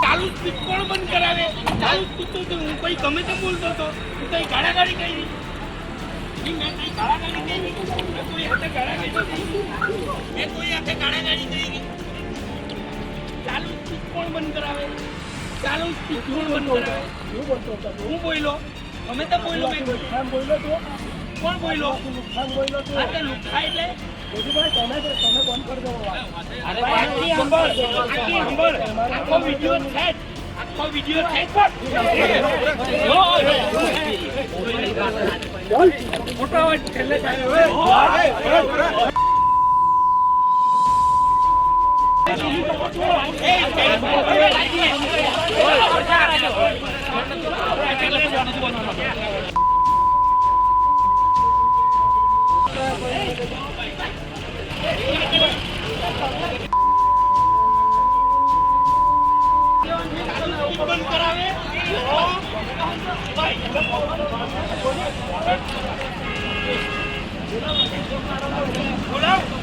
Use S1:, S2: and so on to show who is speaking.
S1: ચાલુ સ્પીચ કોણ બંધ કરાવે ચાલુ સ્પીચ તો હું કોઈ ગમે તે બોલતો હતો હું કઈ ગાળાગાળી કરી મેં કઈ ગાળાગાળી કરી મેં કોઈ મેં કોઈ હાથે ગાળાગાળી કરી ચાલુ સ્પીચ કોણ બંધ કરાવે ચાલુ સ્પીચ કોણ બંધ કરાવે હું બોલ્યો ગમે તે બોલ્યો મેં કોણ બોલ્યો આ તો લુખ્ખા એટલે મોટો અવાજ છેલ્લે થાય. બંધ કરાવે. બોલાવ